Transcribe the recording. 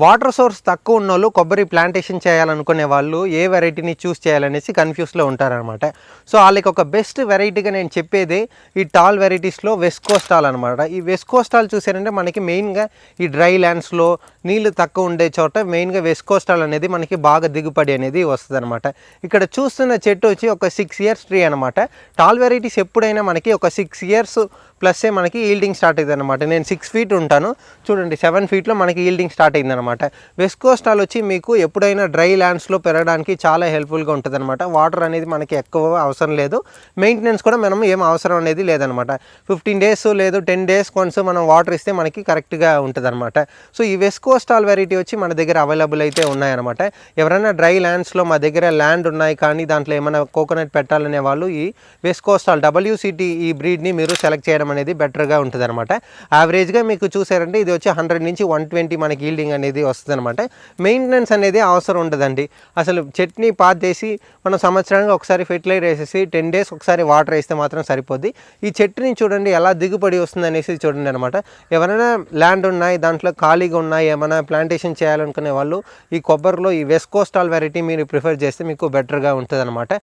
Water source తక్కువ ఉన్న వాళ్ళు కొబ్బరి ప్లాంటేషన్ చేయాలనుకునే వాళ్ళు ఏ వెరైటీని చూస్ చేయాలనేసి కన్ఫ్యూస్లో ఉంటారనమాట సో వాళ్ళకి ఒక బెస్ట్ వెరైటీగా నేను చెప్పేది ఈ టాల్ వెరైటీస్లో వెస్కోస్టాల్ అనమాట ఈ వెస్కోస్టాల్ చూసారంటే మనకి మెయిన్గా ఈ డ్రై ల్యాండ్స్లో నీళ్ళు తక్కువ ఉండే చోట మెయిన్గా వెస్కోస్టాల్ అనేది మనకి బాగా దిగుబడి అనేది వస్తుంది అనమాట ఇక్కడ చూస్తున్న చెట్టు వచ్చి ఒక సిక్స్ ఇయర్స్ ట్రీ అనమాట టాల్ వెరైటీస్ ఎప్పుడైనా మనకి ఒక సిక్స్ ఇయర్స్ ప్లస్సే మనకి ఈల్డింగ్ స్టార్ట్ అయింది అనమాట నేను సిక్స్ ఫీట్ ఉంటాను. చూడండి సెవెన్ ఫీట్లో మనకి ఈల్డింగ్ స్టార్ట్ అయింది అనమాట వెస్కోస్టాల్ వచ్చి మీకు ఎప్పుడైనా డ్రై ల్యాండ్స్లో పెరగడానికి చాలా హెల్ప్ఫుల్గా ఉంటుంది అనమాట వాటర్ అనేది మనకి ఎక్కువ అవసరం లేదు. మెయింటెనెన్స్ కూడా మనం ఏం అవసరం అనేది లేదనమాట ఫిఫ్టీన్ డేస్ లేదు టెన్ డేస్ కొన్స్ మనం వాటర్ ఇస్తే మనకి కరెక్ట్గా ఉంటుంది అనమాట సో ఈ వెస్కోస్టాల్ వెరైటీ వచ్చి మన దగ్గర అవైలబుల్ అయితే ఉన్నాయన్నమాట. ఎవరైనా డ్రై ల్యాండ్స్లో మా దగ్గర ల్యాండ్ ఉన్నాయి కానీ దాంట్లో ఏమైనా కోకోనట్ పెట్టాలనే వాళ్ళు ఈ వెస్కోస్టాల్ డబ్ల్యూసిటీ ఈ బ్రీడ్ని మీరు సెలెక్ట్ చేయడం అనేది బెటర్గా ఉంటుంది అనమాట యావరేజ్గా మీకు చూసారంటే ఇది వచ్చి హండ్రెడ్ నుంచి వన్ ట్వంటీ మనకి ఈల్డింగ్ అనేది వస్తుంది అనమాట మెయింటెనెన్స్ అనేది అవసరం ఉండదండి. అసలు చట్నీ పాత్ చేసి మనం సంవత్సరానికి ఒకసారి ఫెర్టిలైజర్ వేసేసి టెన్ డేస్ ఒకసారి వాటర్ వేస్తే మాత్రం సరిపోద్ది. ఈ చెట్టుని చూడండి ఎలా దిగుబడి వస్తుంది అనేసి చూడండి అనమాట ఎవరైనా ల్యాండ్ ఉన్నాయి దాంట్లో ఖాళీగా ఉన్నాయి ఏమైనా ప్లాంటేషన్ చేయాలనుకునే వాళ్ళు ఈ కొబ్బరిలో ఈ వెస్కోస్టాల్ వెరైటీ మీరు ప్రిఫర్ చేస్తే మీకు బెటర్గా ఉంటుంది అనమాట